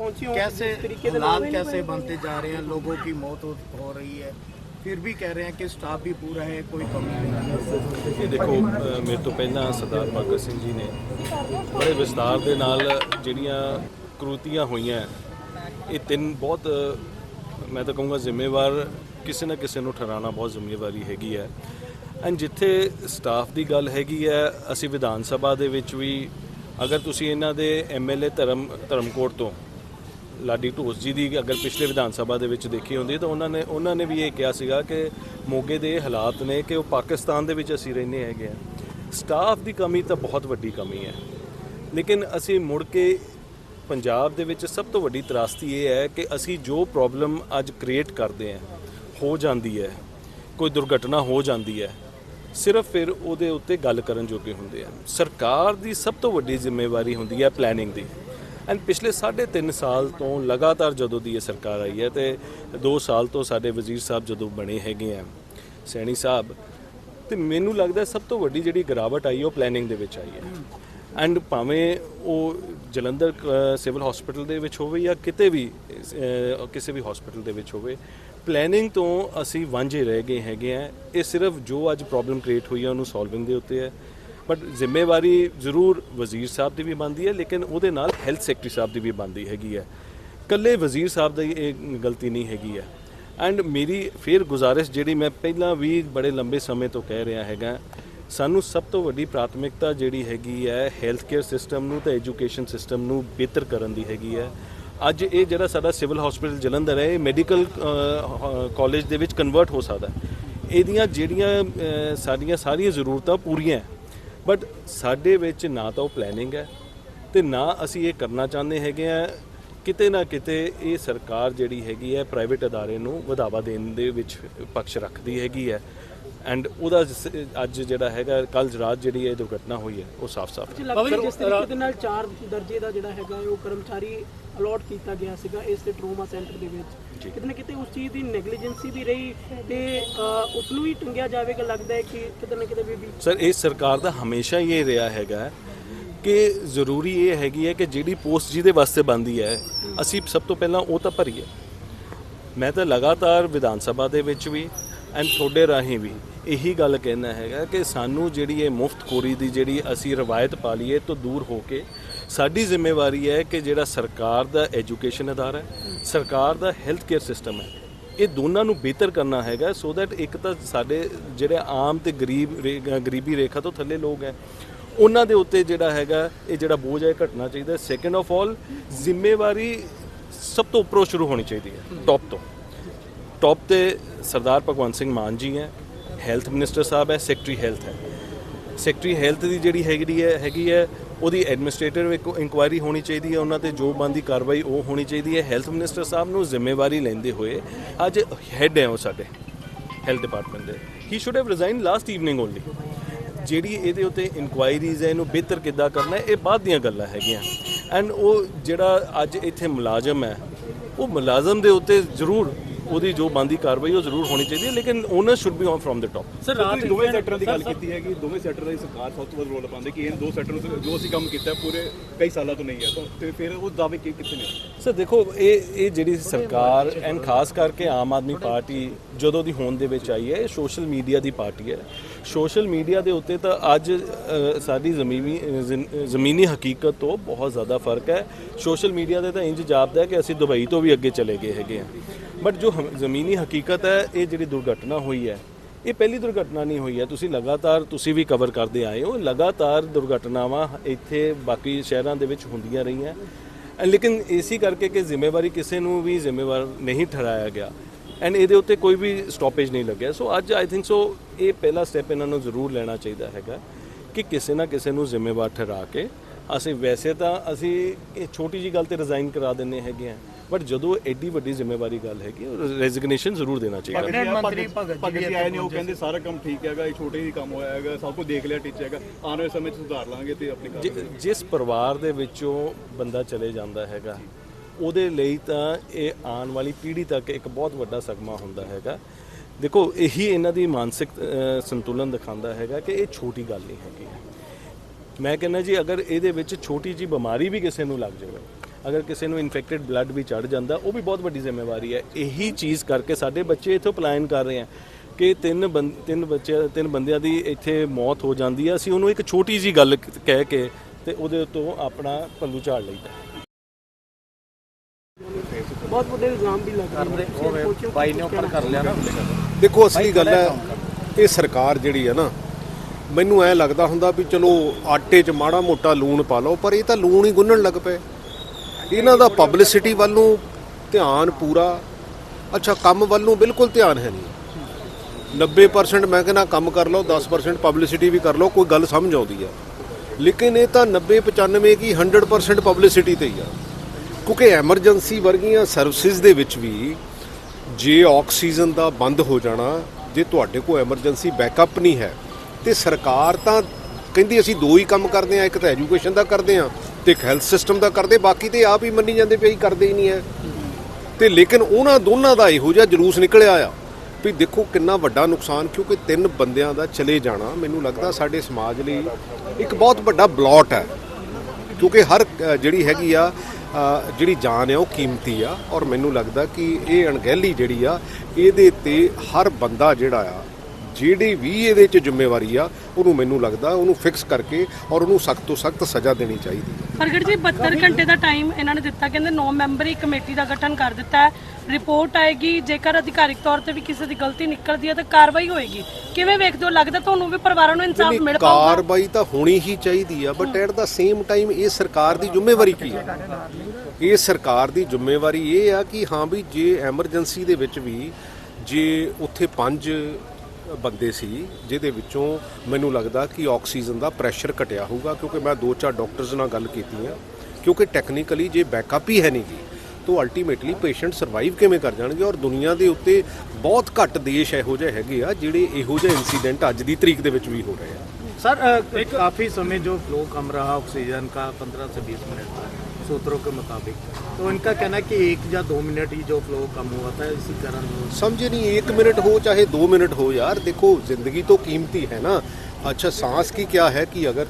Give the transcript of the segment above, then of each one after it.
पहुंचे हो कैसे जिस तरीके से हालात लोग- कैसे बनते जा रहे हैं लोगों की मौत हो, हो रही है फिर भी कह रहे हैं कि स्टाफ भी पूरा है कोई कमी नहीं है ਇਹ ਦੇਖੋ ਅ, ਮੇਰੇ ਤੋਂ ਪਹਿਲਾਂ ਸਰਦਾਰ ਭਗਤ ਸਿੰਘ ਜੀ ਨੇ ਬੜੇ ਵਿਸਤਾਰ ਦੇ ਨਾਲ ਜਿਹੜੀਆਂ ਕਰੂਤੀਆਂ ਹੋਈਆਂ ਇਹ ਤਿੰਨ ਬਹੁਤ ਅ, ਮੈਂ ਤਾਂ ਕਹੂੰਗਾ ਜ਼ਿੰਮੇਵਾਰ ਕਿਸੇ ਨਾ ਕਿਸੇ ਨੂੰ ਠਹਿਰਾਉਣਾ ਬਹੁਤ ਜ਼ਿੰਮੇਵਾਰੀ ਹੈਗੀ ਹੈ ਐਂਡ ਜਿੱਥੇ ਸਟਾਫ ਦੀ ਗੱਲ ਹੈਗੀ ਹੈ ਅਸੀਂ ਵਿਧਾਨ ਸਭਾ ਦੇ ਵਿੱਚ ਵੀ ਅਗਰ ਤੁਸੀਂ ਇਹਨਾਂ ਦੇ ਐਮਐਲਏ ਧਰਮ ਧਰਮਕੋਟ ਤੋਂ ਲਾਡੀ ਢੋਸ ਜੀ ਦੀ ਅਗਰ ਪਿਛਲੇ ਵਿਧਾਨ ਸਭਾ ਦੇ ਵਿੱਚ ਦੇਖੀ ਹੁੰਦੀ, ਤਾਂ ਉਹਨਾਂ ਨੇ ਉਹਨਾਂ ਨੇ ਵੀ ਇਹ ਕਿਹਾ ਸੀਗਾ ਕਿ ਮੋਗੇ ਦੇ ਹਾਲਾਤ ਨੇ ਕਿ ਉਹ ਪਾਕਿਸਤਾਨ ਦੇ ਵਿੱਚ ਅਸੀਂ ਰਹਿੰਦੇ ਹੈਗੇ ਆ ਸਟਾਫ ਦੀ ਕਮੀ ਤਾਂ ਬਹੁਤ ਵੱਡੀ ਕਮੀ ਹੈ। ਲੇਕਿਨ ਅਸੀਂ ਮੁੜ ਕੇ ਪੰਜਾਬ ਦੇ ਵਿੱਚ ਸਭ ਤੋਂ ਵੱਡੀ ਤਰਾਸਦੀ ਇਹ ਹੈ ਕਿ ਅਸੀਂ ਜੋ ਪ੍ਰੋਬਲਮ ਅੱਜ ਕ੍ਰੀਏਟ ਕਰਦੇ ਹਾਂ, ਹੋ ਜਾਂਦੀ ਹੈ। ਕੋਈ ਦੁਰਘਟਨਾ ਹੋ ਜਾਂਦੀ ਹੈ। ਸਿਰਫ ਫਿਰ ਉਹਦੇ ਉੱਤੇ ਗੱਲ ਕਰਨ ਜੋਗੇ ਹੁੰਦੇ ਆ। ਸਰਕਾਰ ਦੀ ਸਭ ਤੋਂ ਵੱਡੀ ਜ਼ਿੰਮੇਵਾਰੀ ਹੁੰਦੀ ਹੈ ਪਲੈਨਿੰਗ ਦੀ। ਐਂਡ ਪਿਛਲੇ 3.5 ਸਾਲ ਤੋਂ ਲਗਾਤਾਰ ਜਦੋਂ ਦੀ ਇਹ ਸਰਕਾਰ ਆਈ ਹੈ ਤੇ 2 ਸਾਲ ਤੋਂ ਸਾਡੇ ਵਜ਼ੀਰ ਸਾਹਿਬ ਜਦੋਂ ਬਣੇ ਹੈਗੇ ਆ, ਸੈਣੀ ਸਾਹਿਬ, ਤੇ ਮੈਨੂੰ ਲੱਗਦਾ ਸਭ ਤੋਂ ਵੱਡੀ ਜਿਹੜੀ ਗਿਰਾਵਟ ਆਈ, ਉਹ ਪਲੈਨਿੰਗ ਦੇ ਵਿੱਚ ਆਈ ਹੈ। ਐਂਡ ਭਾਵੇਂ ਉਹ ਜਲੰਧਰ ਸਿਵਲ ਹਸਪੀਟਲ ਦੇ ਵਿੱਚ ਹੋਵੇ ਜਾਂ ਕਿਤੇ ਵੀ ਕਿਸੇ ਵੀ ਹਸਪੀਟਲ ਦੇ ਵਿੱਚ ਹੋਵੇ ਪਲੈਨਿੰਗ ਤੋਂ ਅਸੀਂ ਵਾਂਝੇ ਰਹਿ ਗਏ ਹੈਗੇ ਆ। ਇਹ ਸਿਰਫ ਜੋ ਅੱਜ ਪ੍ਰੋਬਲਮ ਕ੍ਰੀਏਟ ਹੋਈ ਹੈ ਉਹਨੂੰ ਸੋਲਵਿੰਗ ਦੇ ਉੱਤੇ ਹੈ। ਬਟ ਜ਼ਿੰਮੇਵਾਰੀ ਜ਼ਰੂਰ ਵਜ਼ੀਰ ਸਾਹਿਬ ਦੀ ਵੀ ਬਣਦੀ ਹੈ, ਲੇਕਿਨ ਉਹਦੇ ਨਾਲ ਹੈਲਥ ਸੈਕਟਰੀ ਸਾਹਿਬ ਦੀ ਵੀ ਬਣਦੀ ਹੈਗੀ ਹੈ। ਕੱਲੇ ਵਜ਼ੀਰ ਸਾਹਿਬ ਦੀ ਇਹ ਗਲਤੀ ਨਹੀਂ ਹੈਗੀ ਹੈ। ਐਂਡ ਮੇਰੀ ਫਿਰ ਗੁਜ਼ਾਰਿਸ਼ ਜਿਹੜੀ ਮੈਂ ਪਹਿਲਾਂ ਵੀ ਬੜੇ ਲੰਬੇ ਸਮੇਂ ਤੋਂ ਕਹਿ ਰਿਹਾ ਹੈਗਾ, ਸਾਨੂੰ ਸਭ ਤੋਂ ਵੱਡੀ ਪ੍ਰਾਥਮਿਕਤਾ ਜਿਹੜੀ ਹੈਗੀ ਹੈ ਹੈਲਥ ਕੇਅਰ ਸਿਸਟਮ ਨੂੰ ਤੇ ਐਜੂਕੇਸ਼ਨ ਸਿਸਟਮ ਨੂੰ ਬਿਹਤਰ ਕਰਨ ਦੀ ਹੈਗੀ ਹੈ। ਅੱਜ ਇਹ ਜਿਹੜਾ ਸਾਡਾ ਸਿਵਲ ਹਸਪੀਟਲ ਜਲੰਧਰ ਹੈ, ਇਹ ਮੈਡੀਕਲ ਕਾਲਜ ਦੇ ਵਿੱਚ ਕਨਵਰਟ ਹੋ ਸਕਦਾ ਇਹਦੀਆਂ ਜਿਹੜੀਆਂ ਸਾਡੀਆਂ ਸਾਰੀਆਂ ਜ਼ਰੂਰਤਾਂ ਪੂਰੀਆਂ ਬਟ ਸਾਡੇ ਵਿੱਚ ਨਾ ਤਾਂ ਉਹ ਪਲੈਨਿੰਗ ਹੈ ਤੇ ਨਾ ਅਸੀਂ ਇਹ ਕਰਨਾ ਚਾਹੁੰਦੇ ਹੈਗੇ ਆ, ਕਿਤੇ ਨਾ ਕਿਤੇ ਇਹ ਸਰਕਾਰ ਜਿਹੜੀ ਹੈਗੀ ਹੈ ਪ੍ਰਾਈਵੇਟ ਅਦਾਰੇ ਨੂੰ ਵਧਾਵਾ ਦੇਣ ਦੇ ਵਿੱਚ ਪੱਖ ਰੱਖਦੀ ਹੈਗੀ ਹੈ। ਐਂਡ ਉਹਦਾ ਅੱਜ ਜਿਹੜਾ ਹੈਗਾ ਕੱਲ ਰਾਤ ਜਿਹੜੀ ਇਹ ਦੁਰਘਟਨਾ ਹੋਈ ਹੈ ਉਹ ਸਾਫ਼-ਸਾਫ਼ ਜਿਸ ਤਰੀਕੇ ਦੇ ਨਾਲ 4 ਦਰਜੇ ਦਾ ਜਿਹੜਾ ਹੈਗਾ ਉਹ ਕਰਮਚਾਰੀ ਅਲਾਟ ਕੀਤਾ ਗਿਆ ਸੀਗਾ ਇਸ ਦੇ ਟਰੋਮਾ ਸੈਂਟਰ ਦੇ ਵਿੱਚ। ਕਿਤੇ ਨਾ ਕਿਤੇ ਉਸ ਚੀਜ਼ ਦੀ ਨੈਗਲੀਜੈਂਸੀ ਵੀ ਰਹੀ ਤੇ ਉਸ ਨੂੰ ਵੀ ਟੰਗਿਆ ਜਾਵੇਗਾ ਲੱਗਦਾ ਹੈ ਕਿ ਕਿਤੇ ਨਾ ਕਿਤੇ ਵੀ ਵੀ ਸਰ ਇਸ ਸਰਕਾਰ ਦਾ ਹਮੇਸ਼ਾ ਹੀ ਇਹ ਰਿਹਾ ਹੈਗਾ ਕਿ ਜ਼ਰੂਰੀ ਇਹ ਹੈਗੀ ਹੈ ਕਿ ਜਿਹੜੀ ਪੋਸਟ ਜਿਹਦੇ ਵਾਸਤੇ ਬੰਦੀ ਹੈ ਅਸੀਂ ਸਭ ਤੋਂ ਪਹਿਲਾਂ ਉਹ ਤਾਂ ਭਰੀਏ। ਮੈਂ ਤਾਂ ਲਗਾਤਾਰ ਵਿਧਾਨ ਸਭਾ ਦੇ ਵਿੱਚ ਵੀ ਐਂਡ ਤੁਹਾਡੇ ਰਾਹੀਂ ਵੀ ਇਹੀ ਗੱਲ ਕਹਿਣਾ ਹੈਗਾ ਕਿ ਸਾਨੂੰ ਜਿਹੜੀ ਇਹ ਮੁਫਤਖੋਰੀ ਦੀ ਜਿਹੜੀ ਅਸੀਂ ਰਵਾਇਤ ਪਾ ਲਈਏ ਤੋਂ ਦੂਰ ਹੋ ਕੇ, ਸਾਡੀ ਜ਼ਿੰਮੇਵਾਰੀ ਹੈ ਕਿ ਜਿਹੜਾ ਸਰਕਾਰ ਦਾ ਐਜੂਕੇਸ਼ਨ ਅਦਾਰਾ ਹੈ, ਸਰਕਾਰ ਦਾ ਹੈਲਥ ਕੇਅਰ ਸਿਸਟਮ ਹੈ, ਇਹ ਦੋਨਾਂ ਨੂੰ ਬਿਹਤਰ ਕਰਨਾ ਹੈਗਾ ਸੋ ਦੈਟ ਇੱਕ ਤਾਂ ਸਾਡੇ ਜਿਹੜੇ ਆਮ ਤੇ ਗਰੀਬ ਰੇ- ਗਰੀਬੀ ਰੇਖਾ ਤੋਂ ਥੱਲੇ ਲੋਕ ਹੈ, ਉਹਨਾਂ ਦੇ ਉੱਤੇ ਜਿਹੜਾ ਹੈਗਾ ਇਹ ਜਿਹੜਾ ਬੋਝ ਹੈ, ਇਹ ਘਟਣਾ ਚਾਹੀਦਾ ਸੈਕੰਡ ਆਫ ਆਲ ਜ਼ਿੰਮੇਵਾਰੀ ਸਭ ਤੋਂ ਉੱਪਰੋਂ ਸ਼ੁਰੂ ਹੋਣੀ ਚਾਹੀਦੀ ਹੈ ਟੌਪ ਤੋਂ। ਟੌਪ ਤੇ ਸਰਦਾਰ ਭਗਵੰਤ ਸਿੰਘ ਮਾਨ ਜੀ ਹੈ ਹੈਲਥ ਮਿਨਿਸਟਰ ਸਾਹਿਬ ਹੈ ਸੈਕਟਰੀ ਹੈਲਥ ਹੈ। ਸੈਕਟਰੀ ਹੈਲਥ ਦੀ ਜਿਹੜੀ ਹੈਗੀ ਹੈ ਹੈਗੀ ਹੈ, ਉਹਦੀ ਐਡਮਿਨਿਸਟ੍ਰੇਟਰ ਇਨਕੁਆਇਰੀ ਹੋਣੀ ਚਾਹੀਦੀ ਹੈ, ਉਹਨਾਂ ਤੇ ਜੋ ਬੰਦੀ ਕਾਰਵਾਈ ਉਹ ਹੋਣੀ ਚਾਹੀਦੀ ਹੈ। ਹੈਲਥ ਮਿਨਿਸਟਰ ਸਾਹਿਬ ਨੂੰ ਜ਼ਿੰਮੇਵਾਰੀ ਲੈਂਦੇ ਹੋਏ ਅੱਜ ਹੈੱਡ ਹੈ ਉਹ ਸਾਡੇ ਹੈਲਥ ਡਿਪਾਰਟਮੈਂਟ ਦੇ। He should have resign last evening only ਜਿਹੜੀ ਇਹਦੇ ਉੱਤੇ ਇਨਕੁਆਇਰੀਜ਼ ਹੈ, ਇਹਨੂੰ ਬਿਹਤਰ ਕਿੱਦਾਂ ਕਰਨਾ ਹੈ, ਇਹ ਬਾਅਦ ਦੀਆਂ ਗੱਲਾਂ ਹੈਗੀਆਂ। ਐਂਡ ਉਹ ਜਿਹੜਾ ਅੱਜ ਇੱਥੇ ਮੁਲਾਜ਼ਮ ਹੈ, ਉਹ ਮੁਲਾਜ਼ਮ ਦੇ ਉੱਤੇ ਜ਼ਰੂਰ ਉਹਦੀ ਜੋ ਬੰਦੀ ਕਾਰਵਾਈ ਉਹ ਜ਼ਰੂਰ ਹੋਣੀ ਚਾਹੀਦੀ ਹੈ ਲੇਕਿਨ owner should be on from the top sir ਰਾਤ ਦੋਵੇਂ ਸੈਕਟਰਾਂ ਦੀ ਗੱਲ ਕੀਤੀ ਹੈ ਕਿ ਦੋਵੇਂ ਸੈਕਟਰ ਦਾ ਹੀ ਸਰਕਾਰ ਸਭ ਤੋਂ ਵੱਧ ਰੋਲ ਪਾਉਂਦੇ ਕਿ ਇਹ ਦੋ ਸੈਕਟਰ ਨੂੰ ਜੋ ਅਸੀਂ ਕੰਮ ਕੀਤਾ ਹੈ ਪੂਰੇ ਕਈ ਸਾਲਾਂ ਤੋਂ ਨਹੀਂ ਹੈ ਤਾਂ ਤੇ ਫਿਰ ਉਹ ਦਾਅਵੇ ਕਿ ਕਿੱਥੇ ਨੇ? ਸਰ, ਦੇਖੋ, ਇਹ ਇਹ ਜਿਹੜੀ ਸਰਕਾਰ ਐਂਡ ਖਾਸ ਕਰਕੇ ਆਮ ਆਦਮੀ ਪਾਰਟੀ ਜਦੋਂ ਦੀ ਹੋਂਦ ਦੇ ਵਿੱਚ ਆਈ ਹੈ, ਇਹ ਸੋਸ਼ਲ ਮੀਡੀਆ ਦੀ ਪਾਰਟੀ ਹੈ। ਸੋਸ਼ਲ ਮੀਡੀਆ ਦੇ ਉੱਤੇ ਤਾਂ ਅੱਜ ਸਾਡੀ ਜ਼ਮੀਨੀ ਜ਼ਮ- ਜ਼ਮੀਨੀ ਹਕੀਕਤ ਤੋਂ ਬਹੁਤ ਜ਼ਿਆਦਾ ਫ਼ਰਕ ਹੈ। ਸੋਸ਼ਲ ਮੀਡੀਆ ਦੇ ਤਾਂ ਇੰਜ ਜਾਪਦਾ ਕਿ ਅਸੀਂ ਦੁਬਈ ਤੋਂ ਵੀ ਅੱਗੇ ਚਲੇ ਗਏ ਹੈਗੇ ਆ ਬਟ ਜੋ ਹਮ- ਜ਼ਮੀਨੀ ਹਕੀਕਤ ਹੈ, ਇਹ ਜਿਹੜੀ ਦੁਰਘਟਨਾ ਹੋਈ ਹੈ, ਇਹ ਪਹਿਲੀ ਦੁਰਘਟਨਾ ਨਹੀਂ ਹੋਈ ਹੈ। ਤੁਸੀਂ ਲਗਾਤਾਰ, ਤੁਸੀਂ ਵੀ ਕਵਰ ਕਰਦੇ ਆਏ ਹੋ। ਲਗਾਤਾਰ ਦੁਰਘਟਨਾਵਾਂ ਇੱਥੇ ਬਾਕੀ ਸ਼ਹਿਰਾਂ ਦੇ ਵਿੱਚ ਹੁੰਦੀਆਂ ਰਹੀਆਂ। ਲੇਕਿਨ ਇਸੇ ਕਰਕੇ ਕਿ ਜ਼ਿੰਮੇਵਾਰੀ ਕਿਸੇ ਨੂੰ ਵੀ ਜ਼ਿੰਮੇਵਾਰ ਨਹੀਂ ਠਹਿਰਾਇਆ ਗਿਆ। ਐਂਡ ਇਹਦੇ ਉੱਤੇ ਕੋਈ ਵੀ ਸਟਾਪੇਜ ਨਹੀਂ ਲੱਗਿਆ। ਸੋ ਅੱਜ ਆਈ ਥਿੰਕ ਸੋ ਇਹ ਪਹਿਲਾ ਸਟੈਪ ਇਹਨਾਂ ਨੂੰ ਜ਼ਰੂਰ ਲੈਣਾ ਚਾਹੀਦਾ ਹੈਗਾ ਕਿ ਕਿਸੇ ਨਾ ਕਿਸੇ ਨੂੰ ਜ਼ਿੰਮੇਵਾਰ ਠਹਿਰਾ ਕੇ ਅਸੀਂ ਵੈਸੇ ਤਾਂ ਅਸੀਂ ਇਹ ਛੋਟੀ ਜੀ ਗੱਲ ਤੇ ਰਿਜ਼ਾਈਨ ਕਰਾ ਦਿੰਨੇ ਹੈਗੇ ਆ ਬਟ ਜਦੋਂ ਐਡੀ ਵੱਡੀ ਜ਼ਿੰਮੇਵਾਰੀ ਗੱਲ ਹੈਗੀ ਰੈਜ਼ਿਗਨੇਸ਼ਨ ਜ਼ਰੂਰ ਦੇਣਾ ਚਾਹੀਦਾ। ਕੈਬਨਿਟ ਮੰਤਰੀ ਭਗਤ ਜੀ ਆਏ ਨੇ ਉਹ ਕਹਿੰਦੇ ਸਾਰਾ ਕੰਮ ਠੀਕ ਹੈਗਾ ਇਹ ਛੋਟੇ ਹੀ ਕੰਮ ਹੋਇਆ ਹੈਗਾ ਸਭ ਕੁਝ ਦੇਖ ਲਿਆ ਟੀਚਰ ਹੈਗਾ। ਆਉਣ ਵਾਲੇ ਸਮੇਂ 'ਚ ਸੁਧਾਰ ਲਾਂਗੇ ਤੇ ਆਪਣੀ ਜਿਸ ਪਰਿਵਾਰ ਦੇ ਵਿੱਚੋਂ ਬੰਦਾ ਚਲੇ ਜਾਂਦਾ ਹੈਗਾ ਉਹਦੇ ਲਈ ਤਾਂ ਇਹ ਆਉਣ ਵਾਲੀ ਪੀੜ੍ਹੀ ਤੱਕ ਇੱਕ ਬਹੁਤ ਵੱਡਾ ਸਗਮਾ ਹੁੰਦਾ ਹੈਗਾ। ਦੇਖੋ ਇਹੀ ਇਹਨਾਂ ਦੀ ਮਾਨਸਿਕ ਸੰਤੁਲਨ ਦਿਖਾਉਂਦਾ ਹੈਗਾ ਕਿ ਇਹ ਛੋਟੀ ਗੱਲ ਨਹੀਂ ਹੈਗੀ। ਮੈਂ ਕਹਿੰਦਾ ਜੀ ਅਗਰ ਇਹਦੇ ਵਿੱਚ ਛੋਟੀ ਜੀ ਬਿਮਾਰੀ ਵੀ ਕਿਸੇ ਨੂੰ ਲੱਗ ਜਾਵੇ ਅਗਰ ਕਿਸੇ ਨੂੰ ਇਨਫੈਕਟਡ ਬਲੱਡ ਵੀ ਚੜ ਜਾਂਦਾ ਉਹ ਵੀ ਬਹੁਤ ਵੱਡੀ ਜ਼ਿੰਮੇਵਾਰੀ ਹੈ। ਇਹੀ ਚੀਜ਼ ਕਰਕੇ ਸਾਡੇ ਬੱਚੇ ਇੱਥੋਂ ਪਲਾਇਨ ਕਰ ਰਹੇ ਆ ਕਿ ਤਿੰਨ ਬੰ- ਤਿੰਨ ਬੱਚੇ ਤਿੰਨ ਬੰਦਿਆਂ ਦੀ ਇੱਥੇ ਮੌਤ ਹੋ ਜਾਂਦੀ ਹੈ। ਅਸੀਂ ਉਹਨੂੰ ਇੱਕ ਛੋਟੀ ਜੀ ਗੱਲ ਕਹਿ ਕੇ ਤੇ ਉਹਦੇ ਉੱਤੋਂ ਆਪਣਾ ਪੱਲੂ ਝਾੜ ਲਈਦਾ। ਬਹੁਤ ਵੱਡੇ ਇਲਜ਼ਾਮ ਵੀ ਲੱਗ ਰਹੇ ਨੇ। ਬਾਈ ਨੇ ਉੱਪਰ ਕਰ ਲਿਆ ਦੇਖੋ ਅਸਲੀ ਗੱਲ ਹੈ ਇਹ ਸਰਕਾਰ ਜਿਹੜੀ ਹੈ ਨਾ ਮੈਨੂੰ ਐ ਲੱਗਦਾ ਹੁੰਦਾ ਵੀ ਚਲੋ ਆਟੇ 'ਚ ਮਾੜਾ ਮੋਟਾ ਲੂਣ ਪਾ ਲਓ ਪਰ ਇਹ ਤਾਂ ਲੂਣ ਹੀ ਗੁੰਨਣ ਲੱਗ ਪਏ। ਇਹਨਾਂ ਦਾ ਪਬਲਿਸਿਟੀ ਵੱਲ ਨੂੰ ਧਿਆਨ ਪੂਰਾ, ਅੱਛਾ, ਕੰਮ ਵੱਲ ਨੂੰ ਬਿਲਕੁਲ ਧਿਆਨ ਹੈ ਨਹੀਂ। 90% ਮੈਂ ਕਹਿੰਦਾ ਕੰਮ ਕਰ ਲਓ 10% ਪਬਲਿਸਿਟੀ ਵੀ ਕਰ ਲਓ, ਕੋਈ ਗੱਲ ਸਮਝ ਆਉਂਦੀ ਹੈ ਲੇਕਿਨ ਇਹ ਤਾਂ 90 95 ਕੀ 100% ਪਬਲਿਸਿਟੀ ਤੇ ਹੀ ਆ। ਕਿਉਂਕਿ ਐਮਰਜੈਂਸੀ ਵਰਗੀਆਂ ਸਰਵਿਸਿਜ਼ ਦੇ ਵਿੱਚ ਵੀ ਜੇ ਆਕਸੀਜਨ ਦਾ ਬੰਦ ਹੋ ਜਾਣਾ, ਜੇ ਤੁਹਾਡੇ ਕੋਲ ਐਮਰਜੈਂਸੀ ਬੈਕਅਪ ਨਹੀਂ ਹੈ, ਤੇ ਸਰਕਾਰ ਤਾਂ ਕਹਿੰਦੀ ਅਸੀਂ ਦੋ ਹੀ ਕੰਮ ਕਰਦੇ ਆ ਇੱਕ ਤਾਂ ਐਜੂਕੇਸ਼ਨ ਦਾ ਕਰਦੇ ਆ ਤੇ ਇੱਕ ਹੈਲਥ ਸਿਸਟਮ ਦਾ ਕਰਦੇ, ਬਾਕੀ ਤੇ ਆਪ ਹੀ ਮੰਨੀ ਜਾਂਦੇ ਪਈ ਕਰਦੇ ਹੀ ਨਹੀਂ ਹੈ। ਤੇ ਲੇਕਿਨ ਉਹਨਾਂ ਦੋਨਾਂ ਦਾ ਇਹੋ ਜਿਹਾ ਜਲੂਸ ਨਿਕਲਿਆ ਆ ਵੀ ਦੇਖੋ ਕਿੰਨਾ ਵੱਡਾ ਨੁਕਸਾਨ, ਕਿਉਂਕਿ ਤਿੰਨ ਬੰਦਿਆਂ ਦਾ ਚਲੇ ਜਾਣਾ ਮੈਨੂੰ ਲੱਗਦਾ ਸਾਡੇ ਸਮਾਜ ਲਈ ਇੱਕ ਬਹੁਤ ਵੱਡਾ ਬਲੌਟ ਹੈ। ਕਿਉਂਕਿ ਹਰ ਜਿਹੜੀ ਹੈਗੀ ਆ ਜਿਹੜੀ ਜਾਨ ਹੈ ਉਹ ਕੀਮਤੀ ਆ ਔਰ ਮੈਨੂੰ ਲੱਗਦਾ ਕਿ ਇਹ ਅਣਗਹਿਲੀ ਜਿਹੜੀ ਆ, ਇਹਦੇ ਤੇ ਹਰ ਬੰਦਾ ਜਿਹੜਾ ਆ ਜਿਹੜੀ ਵੀ ਇਹਦੇ 'ਚ ਜ਼ਿੰਮੇਵਾਰੀ ਆ ਉਹਨੂੰ ਮੈਨੂੰ ਲੱਗਦਾ ਉਹਨੂੰ ਫਿਕਸ ਕਰਕੇ ਔਰ ਉਹਨੂੰ ਸਖਤ ਤੋਂ ਸਖਤ ਸਜ਼ਾ ਦੇਣੀ ਚਾਹੀਦੀ ਹੈ। ਪ੍ਰਗਟ ਜੀ 72 ਘੰਟੇ ਦਾ ਟਾਈਮ ਇਹਨਾਂ ਨੇ ਦਿੱਤਾ ਕਹਿੰਦੇ 9 ਮੈਂਬਰੀ ਕਮੇਟੀ ਦਾ ਗਠਨ ਕਰ ਦਿੱਤਾ ਹੈ। ਰਿਪੋਰਟ ਆਏਗੀ ਜੇਕਰ ਅਧਿਕਾਰਿਕ ਤੌਰ ਤੇ ਵੀ ਕਿਸੇ ਦੀ ਗਲਤੀ ਨਿਕਲਦੀ ਹੈ ਤਾਂ ਕਾਰਵਾਈ ਹੋਏਗੀ। ਕਿਵੇਂ ਵੇਖਦੇ ਹੋ? ਲੱਗਦਾ ਤੁਹਾਨੂੰ ਵੀ ਪਰਿਵਾਰਾਂ ਨੂੰ ਇਨਸਾਫ ਮਿਲ ਪਾਊਗਾ? ਕਾਰਵਾਈ ਤਾਂ ਹੋਣੀ ਹੀ ਚਾਹੀਦੀ ਆ but at the same time ਇਹ ਸਰਕਾਰ ਦੀ ਜ਼ਿੰਮੇਵਾਰੀ ਕੀ ਹੈ ਇਹ ਸਰਕਾਰ ਦੀ ਜ਼ਿੰਮੇਵਾਰੀ ਇਹ ਆ ਕਿ ਹਾਂ ਵੀ ਜੇ ਐਮਰਜੈਂਸੀ ਦੇ ਵਿੱਚ ਵੀ ਜੇ ਉੱਥੇ ਪੰਜ ਬੰਦੇ ਸੀ, ਜਿਹਦੇ ਵਿੱਚੋਂ ਮੈਨੂੰ ਲੱਗਦਾ ਕਿ ਆਕਸੀਜਨ ਦਾ ਪ੍ਰੈਸ਼ਰ ਘਟਿਆ ਹੋਊਗਾ, ਕਿਉਂਕਿ ਮੈਂ ਦੋ ਚਾਰ ਡਾਕਟਰਸ ਨਾਲ ਗੱਲ ਕੀਤੀ ਆ ਕਿਉਂਕਿ ਟੈਕਨੀਕਲੀ ਜੇ ਬੈਕਅਪ ਹੀ ਹੈ ਨਹੀਂ ਜੀ, ਤੋਂ ਅਲਟੀਮੇਟਲੀ ਪੇਸ਼ੈਂਟ ਸਰਵਾਈਵ ਕਿਵੇਂ ਕਰ ਜਾਣਗੇ? ਔਰ ਦੁਨੀਆ ਦੇ ਉੱਤੇ ਬਹੁਤ ਘੱਟ ਦੇਸ਼ ਇਹੋ ਜਿਹੇ ਹੈਗੇ ਆ, ਜਿਹੜੇ ਇਹੋ ਜਿਹੇ ਇਨਸੀਡੈਂਟ ਅੱਜ ਦੀ ਤਰੀਕ ਦੇ ਵਿੱਚ ਵੀ ਹੋ ਰਹੇ ਆ। ਸਰ ਕਾਫੀ ਸਮੇਂ ਜੋ ਫਲੋ ਕਮ ਰਹਾ ਆਕਸੀਜਨ ਦਾ 15 ਤੋਂ 20 ਮਿੰਟ ਦਾ। सूत्रों के मुताबिक। तो इनका कहना है कि एक या दो मिनट ही जो फ्लो कम हुआ था, इसी कारण समझे नहीं, एक मिनट हो चाहे दो मिनट हो यार। देखो, ज़िंदगी तो कीमती है ना। अच्छा सांस की क्या है कि अगर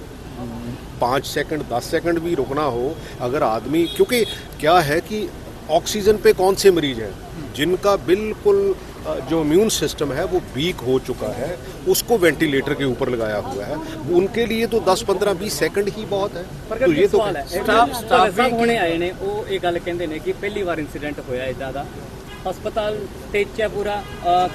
पाँच सेकंड, दस सेकंड भी रुकना हो, अगर आदमी क्योंकि क्या है कि ऑक्सीजन पे कौन से मरीज़ हैं? जिनका बिल्कुल जो इम्यून सिस्टम है वो वीक हो चुका है उसको वेंटिलेटर के ऊपर लगाया हुआ है उनके लिए तो 10 15 20 सेकंड ही बहुत है तो ये तो ਸਟਾਫ ਸਟਾਫ ਸਾਹਿਬ ਹੁਣੇ ਆਏ ਨੇ ਉਹ ਇਹ ਗੱਲ ਕਹਿੰਦੇ ਨੇ ਕਿ ਪਹਿਲੀ ਵਾਰ ਇਨਸੀਡੈਂਟ ਹੋਇਆ ਇਦਾਂ ਦਾ ਹਸਪਤਾਲ ਟੇਚ ਹੈ ਪੂਰਾ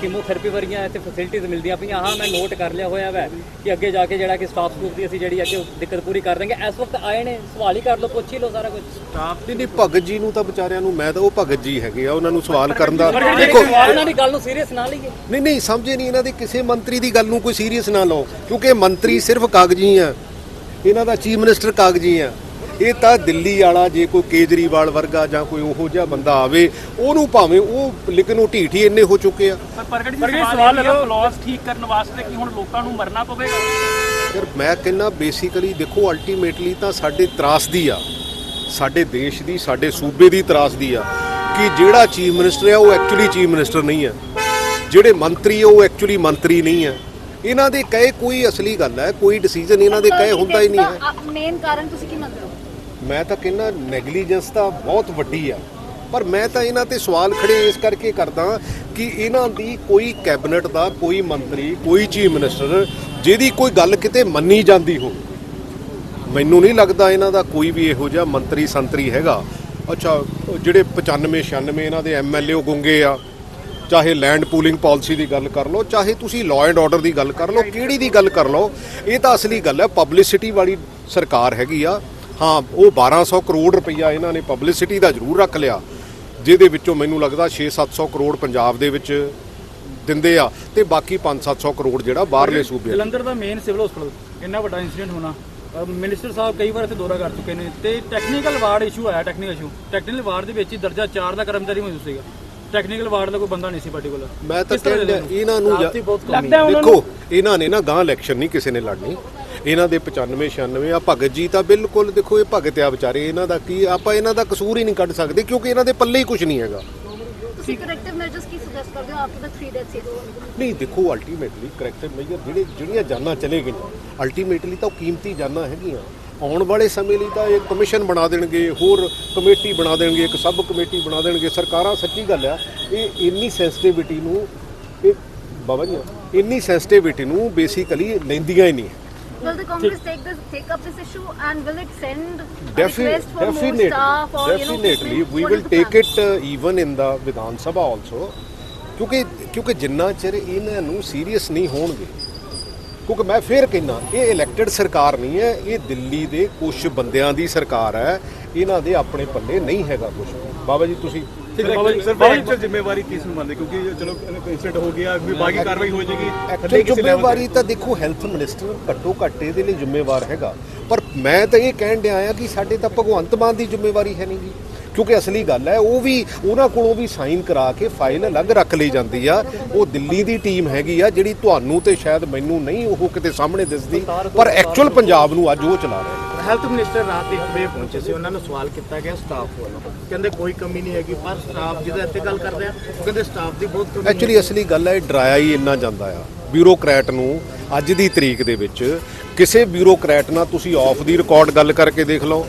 ਕੀਮੋਥੈਰੇਪੀ ਵਰਗੀਆਂ ਇੱਥੇ ਫੈਸਿਲਿਟੀਆਂ ਮਿਲਦੀਆਂ ਪਈਆਂ। ਹਾਂ ਮੈਂ ਨੋਟ ਕਰ ਲਿਆ ਹੋਇਆ ਵੈ ਕਿ ਅੱਗੇ ਜਾ ਕੇ ਜਿਹੜਾ ਕਿ ਸਟਾਫ ਸਕੂਪ ਦੀ ਅਸੀਂ ਜਿਹੜੀ ਅੱਗੇ ਦਿੱਕਤ ਪੂਰੀ ਕਰ ਦਾਂਗੇ ਇਸ ਵਕਤ ਆਏ ਨੇ ਸਵਾਲ ਹੀ ਕਰ ਲਓ ਪੁੱਛ ਹੀ ਲਓ ਸਾਰਾ ਕੁਝ ਨਹੀਂ ਨਹੀਂ ਭਗਤ ਜੀ ਨੂੰ ਤਾਂ ਵਿਚਾਰਿਆਂ ਨੂੰ ਮੈਂ ਤਾਂ ਉਹ ਭਗਤ ਜੀ ਹੈਗੇ ਆ ਉਹਨਾਂ ਨੂੰ ਸਵਾਲ ਕਰਨ ਦਾ ਦੇਖੋ। ਉਹਨਾਂ ਦੀ ਗੱਲ ਨੂੰ ਸੀਰੀਅਸ ਨਾ ਲਈਏ। ਨਹੀਂ ਨਹੀਂ ਸਮਝੇ ਨਹੀਂ ਇਹਨਾਂ ਦੇ ਕਿਸੇ ਮੰਤਰੀ ਦੀ ਗੱਲ ਨੂੰ ਕੋਈ ਸੀਰੀਅਸ ਨਾ ਲਓ। ਕਿਉਂਕਿ ਮੰਤਰੀ ਸਿਰਫ ਕਾਗਜ਼ੀ ਆ। ਇਹਨਾਂ ਦਾ ਚੀਫ ਮਿਨਿਸਟਰ ਕਾਗਜ਼ੀ ਆ। ਇਹ ਤਾਂ ਦਿੱਲੀ ਵਾਲਾ ਜੇ ਕੋਈ ਕੇਜਰੀਵਾਲ ਵਰਗਾ ਜਾਂ ਕੋਈ ਉਹੋ ਜਿਹਾ ਬੰਦਾ ਆਵੇ ਉਹਨੂੰ ਭਾਵੇਂ ਉਹ ਲੇਕਿਨ ਉਹ ਢੀਠ ਹੀ ਇੰਨੇ ਹੋ ਚੁੱਕੇ ਆ। ਪ੍ਰਗਟ ਜੀ ਸਵਾਲ ਹੈਗਾ ਕਲੌਸ ਠੀਕ ਕਰਨ ਵਾਸਤੇ ਕਿ ਹੁਣ ਲੋਕਾਂ ਨੂੰ ਮਰਨਾ ਪਵੇਗਾ? ਯਾਰ ਮੈਂ ਕਹਿੰਦਾ ਬੇਸਿਕਲੀ ਦੇਖੋ ਅਲਟੀਮੇਟਲੀ ਤਾਂ ਸਾਡੇ ਤਰਾਸਦੀ ਆ। ਸਾਡੇ ਦੇਸ਼ ਦੀ ਸਾਡੇ ਸੂਬੇ ਦੀ ਤਰਾਸਦੀ ਆ ਕਿ ਜਿਹੜਾ ਚੀਫ ਮਿਨਿਸਟਰ ਆ ਉਹ ਐਕਚੁਅਲੀ ਚੀਫ ਮਿਨਿਸਟਰ ਨਹੀਂ ਆ। ਜਿਹੜੇ ਮੰਤਰੀ ਆ ਉਹ ਐਕਚੁਅਲੀ ਮੰਤਰੀ ਨਹੀਂ ਆ। ਇਹਨਾਂ ਦੇ ਕਹੇ ਕੋਈ ਅਸਲੀ ਗੱਲ ਹੈ ਕੋਈ ਡਿਸੀਜਨ ਇਹਨਾਂ ਦੇ ਕਹੇ ਹੁੰਦਾ ਹੀ ਨਹੀਂ ਹੈ ਮੇਨ ਕਾਰਨ ਤੁਸੀਂ ਕੀ ਮੰਨਦੇ ਹੋ? ਮੈਂ ਤਾਂ ਕਹਿੰਦਾ ਨੈਗਲੀਜੈਂਸ ਤਾਂ ਬਹੁਤ ਵੱਡੀ ਆ। ਪਰ ਮੈਂ ਤਾਂ ਇਹਨਾਂ ਤੇ ਸਵਾਲ ਖੜੇ ਇਸ ਕਰਕੇ ਕਰਦਾ ਕਿ ਇਹਨਾਂ ਦੀ ਕੋਈ ਕੈਬਨਿਟ ਦਾ, ਕੋਈ ਮੰਤਰੀ, ਕੋਈ ਚੀਫ ਮਿਨਿਸਟਰ ਜਿਹਦੀ ਕੋਈ ਗੱਲ ਕਿਤੇ ਮੰਨੀ ਜਾਂਦੀ ਹੋ। ਮੈਨੂੰ ਨਹੀਂ ਲੱਗਦਾ ਇਹਨਾਂ ਦਾ ਕੋਈ ਵੀ ਇਹੋ ਜਿਹਾ ਮੰਤਰੀ ਸੰਤਰੀ ਹੈਗਾ। ਅੱਛਾ, ਜਿਹੜੇ 95 96 ਇਹਨਾਂ ਦੇ ਐਮਐਲਏ ਗੁੰਗੇ ਆ, ਚਾਹੇ ਲੈਂਡ ਪੂਲਿੰਗ ਪਾਲਿਸੀ ਦੀ ਗੱਲ ਕਰ ਲਓ, ਚਾਹੇ ਤੁਸੀਂ ਲਾਅ ਐਂਡ ਆਰਡਰ ਦੀ ਗੱਲ ਕਰ ਲਓ, ਕਿਹੜੀ ਦੀ ਗੱਲ ਕਰ ਲਓ, ਇਹ ਤਾਂ ਅਸਲੀ ਗੱਲ ਹੈ ਪਬਲਿਸਿਟੀ ਵਾਲੀ ਸਰਕਾਰ ਹੈਗੀ ਆ। ਹਾਂ ਉਹ 1200 ਕਰੋੜ ਰੁਪਈਆ ਇਹਨਾਂ ਨੇ ਪਬਲਿਸਿਟੀ ਦਾ ਜ਼ਰੂਰ ਰੱਖ ਲਿਆ ਜਿਹਦੇ ਵਿੱਚੋਂ ਮੈਨੂੰ ਲੱਗਦਾ 6-700 ਕਰੋੜ ਪੰਜਾਬ ਦੇ ਵਿੱਚ ਦਿੰਦੇ ਆ ਤੇ ਬਾਕੀ 5-700 ਕਰੋੜ ਜਿਹੜਾ ਬਾਹਰਲੇ ਸੂਬੇ ਜਲੰਧਰ ਦਾ ਮੇਨ ਸਿਵਲ ਹਸਪੀਟਲ ਇੰਨਾ ਵੱਡਾ ਇਨਸੀਡੈਂਟ ਹੋਣਾ ਮਿਨਿਸਟਰ ਸਾਹਿਬ ਕਈ ਵਾਰ ਇੱਥੇ ਦੌਰਾ ਕਰ ਚੁੱਕੇ ਨੇ ਤੇ ਟੈਕਨੀਕਲ ਵਾਰਡ ਇਸ਼ੂ ਆਇਆ ਟੈਕਨੀਕਲ ਇਸ਼ੂ ਟੈਕਨੀਕਲ ਵਾਰਡ ਦੇ ਵਿੱਚ ਹੀ ਦਰਜਾ 4 ਦਾ ਕਰਮਚਾਰੀ ਮੌਜੂਦ ਸੀਗਾ। ਟੈਕਨੀਕਲ ਵਾਰਡ ਦਾ ਕੋਈ ਬੰਦਾ ਨਹੀਂ ਸੀ ਪਾਰਟਿਕੂਲਰ ਮੈਂ ਤਾਂ ਕਹਿੰਦਾ ਇਹਨਾਂ ਨੂੰ ਲੱਗਦਾ ਉਹਨਾਂ ਨੂੰ ਦੇਖੋ ਇਹਨਾਂ ਨੇ ਨਾ ਗਾਂ ਇਲੈਕਸ਼ਨ ਨਹੀਂ ਕਿਸੇ ਨੇ ਲੜਨੀ। ਇਹਨਾਂ ਦੇ 95 96 ਆ ਭਗਤ ਜੀ ਤਾਂ ਬਿਲਕੁਲ ਦੇਖੋ ਇਹ ਭਗਤ ਆ ਵਿਚਾਰੇ ਇਹਨਾਂ ਦਾ ਕੀ ਆਪਾਂ ਇਹਨਾਂ ਦਾ ਕਸੂਰ ਹੀ ਨਹੀਂ ਕੱਢ ਸਕਦੇ ਕਿਉਂਕਿ ਇਹਨਾਂ ਦੇ ਪੱਲੇ ਹੀ ਕੁਝ ਨਹੀਂ ਹੈਗਾ। ਤੁਸੀਂ ਕਰੈਕਟਿਵ ਮੈਜਰਸ ਕੀ ਸੁਜੈਸਟ ਕਰਦੇ ਹੋ? ਆਫਟਰ ਦ 3 ਡੈਥਸ ਨਹੀਂ ਦੇਖੋ ਅਲਟੀਮੇਟਲੀ ਕਰੈਕਟਰ ਮੇਜਰ ਜਿਹੜੇ ਜਿਹੜੀਆਂ ਜਾਨਾਂ ਚਲੇ ਗਈਆਂ ਅਲਟੀਮੇਟਲੀ ਤਾਂ ਉਹ ਕੀਮਤੀ ਜਾਨਾਂ ਹੈਗੀਆਂ। ਆਉਣ ਵਾਲੇ ਸਮੇਂ ਲਈ ਤਾਂ ਇਹ ਕਮਿਸ਼ਨ ਬਣਾ ਦੇਣਗੇ ਹੋਰ ਕਮੇਟੀ ਬਣਾ ਦੇਣਗੇ ਇੱਕ ਸਬ ਕਮੇਟੀ ਬਣਾ ਦੇਣਗੇ। ਸਰਕਾਰਾਂ ਸੱਚੀ ਗੱਲ ਆ ਇਹ ਇੰਨੀ ਸੈਂਸਿਟਿਵਿਟੀ ਨੂੰ ਇਹ ਬਾਬਾ ਜੀ ਇੰਨੀ ਸੈਂਸਿਟਿਵਿਟੀ ਨੂੰ ਬੇਸਿਕਲੀ ਲੈਂਦੀਆਂ ਹੀ ਨਹੀਂ। Will the Congress take this, take up this issue and will it send a Defi- request for more definitely, staff or you know definitely, we will take it uh, even in the Vidhan Sabha also ਕਿਉਂਕਿ ਕਿਉਂਕਿ ਜਿੰਨਾ ਚਿਰ ਇਹਨਾਂ ਨੂੰ serious ਨਹੀਂ ਹੋਣਗੇ ਕਿਉਂਕਿ ਮੈਂ ਫੇਰ ਕਹਿਣਾ ਇਹ ਇਲੈਕਟਿਡ ਸਰਕਾਰ ਨਹੀਂ ਹੈ ਇਹ ਦਿੱਲੀ ਦੇ ਕੁਝ ਬੰਦਿਆਂ ਦੀ ਸਰਕਾਰ ਹੈ ਇਹਨਾਂ ਦੇ ਆਪਣੇ ਪੱਲੇ ਨਹੀਂ ਹੈਗਾ ਕੁਝ ਬਾਬਾ ਜੀ ਤੁਸੀਂ ਜ਼ਿੰਮੇਵਾਰੀ ਕਿਸ ਨੂੰ ਮੰਨਦੇ? ਕਿਉਂਕਿ ਚਲੋ ਇੰਸੀਡੈਂਟ ਹੋ ਗਿਆ ਵਿਭਾਗੀ ਕਾਰਵਾਈ ਹੋ ਜਾਏਗੀ ਐਕਚੁਅਲ ਜ਼ਿੰਮੇਵਾਰੀ ਤਾਂ ਦੇਖੋ ਹੈਲਥ ਮਿਨਿਸਟਰ ਘੱਟੋ ਘੱਟ ਇਹਦੇ ਲਈ ਜ਼ਿੰਮੇਵਾਰ ਹੈਗਾ। ਪਰ ਮੈਂ ਤਾਂ ਇਹ ਕਹਿਣ ਡਿਆ ਆ ਕਿ ਸਾਡੇ ਤਾਂ ਭਗਵੰਤ ਮਾਨ ਦੀ ਜ਼ਿੰਮੇਵਾਰੀ ਹੈ ਨਹੀਂਗੀ ਕਿਉਂਕਿ ਅਸਲੀ ਗੱਲ ਹੈ ਉਹ ਵੀ ਉਹਨਾਂ ਕੋਲੋਂ ਵੀ ਸਾਈਨ ਕਰਾ ਕੇ ਫਾਈਲ ਅਲੱਗ ਰੱਖ ਲਈ ਜਾਂਦੀ ਆ। ਉਹ ਦਿੱਲੀ ਦੀ ਟੀਮ ਹੈਗੀ ਆ ਜਿਹੜੀ ਤੁਹਾਨੂੰ ਤੇ ਸ਼ਾਇਦ ਮੈਨੂੰ ਨਹੀਂ ਉਹ ਕਿਤੇ ਸਾਹਮਣੇ ਦਿਸਦੀ ਪਰ ਐਕਚੁਅਲ ਪੰਜਾਬ ਨੂੰ ਅੱਜ ਉਹ ਚਲਾ ਰਹੇ ਹੈਲਥ ਮਿਨਿਸਟਰ ਰਾਤ 1 ਵਜੇ ਪਹੁੰਚੇ ਸੀ। ਉਹਨਾਂ ਨੂੰ ਸਵਾਲ ਕੀਤਾ ਗਿਆ ਸਟਾਫ ਵੱਲੋਂ। ਕਹਿੰਦੇ ਕੋਈ ਕਮੀ ਨਹੀਂ ਹੈਗੀ, ਪਰ ਸਟਾਫ ਜਿਹਦਾ ਇੱਥੇ ਗੱਲ ਕਰਦੇ ਆ ਉਹ ਕਹਿੰਦੇ ਸਟਾਫ ਦੀ ਬਹੁਤ ਕਮੀ ਐਕਚੁਅਲੀ ਅਸਲੀ ਗੱਲ ਹੈ, ਇਹ ਡਰਾਇਆ ਹੀ ਇੰਨਾ ਜਾਂਦਾ ਆ। ਬਿਊਰੋਕਰੈਟ ਨੂੰ ਅੱਜ ਦੀ ਤਰੀਕ ਦੇ ਵਿੱਚ ਕਿਸੇ ਬਿਊਰੋਕਰੈਟ ਨਾਲ ਤੁਸੀਂ ਆਫ ਦੀ ਰਿਕਾਰਡ ਗੱਲ ਕਰਕੇ ਦੇਖ ਲਓ।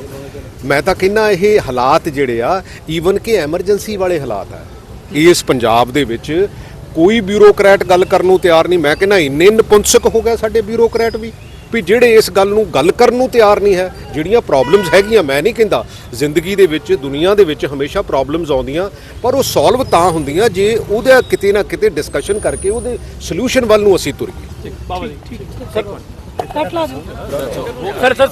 ਮੈਂ ਤਾਂ ਕਹਿੰਨਾ ਇਹ ਹਾਲਾਤ ਜਿਹੜੇ ਆ ਈਵਨ ਕਿ ਐਮਰਜੈਂਸੀ ਵਾਲੇ ਹਾਲਾਤ ਆ, ਇਸ ਪੰਜਾਬ ਦੇ ਵਿੱਚ ਕੋਈ ਬਿਊਰੋਕਰੈਟ ਗੱਲ ਕਰਨ ਨੂੰ ਤਿਆਰ ਨਹੀਂ। ਮੈਂ ਕਹਿੰਨਾ ਇੰਨੇ ਨਪੁੰਸਕ ਹੋ ਗਿਆ ਸਾਡੇ ਬਿਊਰੋਕਰੈਟ ਵੀ। ਵੀ ਜਿਹੜੇ ਇਸ ਗੱਲ ਨੂੰ ਗੱਲ ਕਰਨ ਨੂੰ ਤਿਆਰ ਨਹੀਂ ਹੈ ਜਿਹੜੀਆਂ ਪ੍ਰੋਬਲਮਸ ਹੈਗੀਆਂ ਮੈਂ ਨਹੀਂ ਕਹਿੰਦਾ। ਜ਼ਿੰਦਗੀ ਦੇ ਵਿੱਚ ਦੁਨੀਆ ਦੇ ਵਿੱਚ ਹਮੇਸ਼ਾ ਪ੍ਰੋਬਲਮਸ ਆਉਂਦੀਆਂ ਪਰ ਉਹ ਸੋਲਵ ਤਾਂ ਹੁੰਦੀਆਂ ਜੇ ਉਹਦਾ ਕਿਤੇ ਨਾ ਕਿਤੇ ਡਿਸਕਸ਼ਨ ਕਰਕੇ ਉਹਦੇ ਸੋਲੂਸ਼ਨ ਵੱਲ ਨੂੰ ਅਸੀਂ ਤੁਰੀਏ। ਕੱਟ ਲਾ ਦਿਓ। Sir sir sir.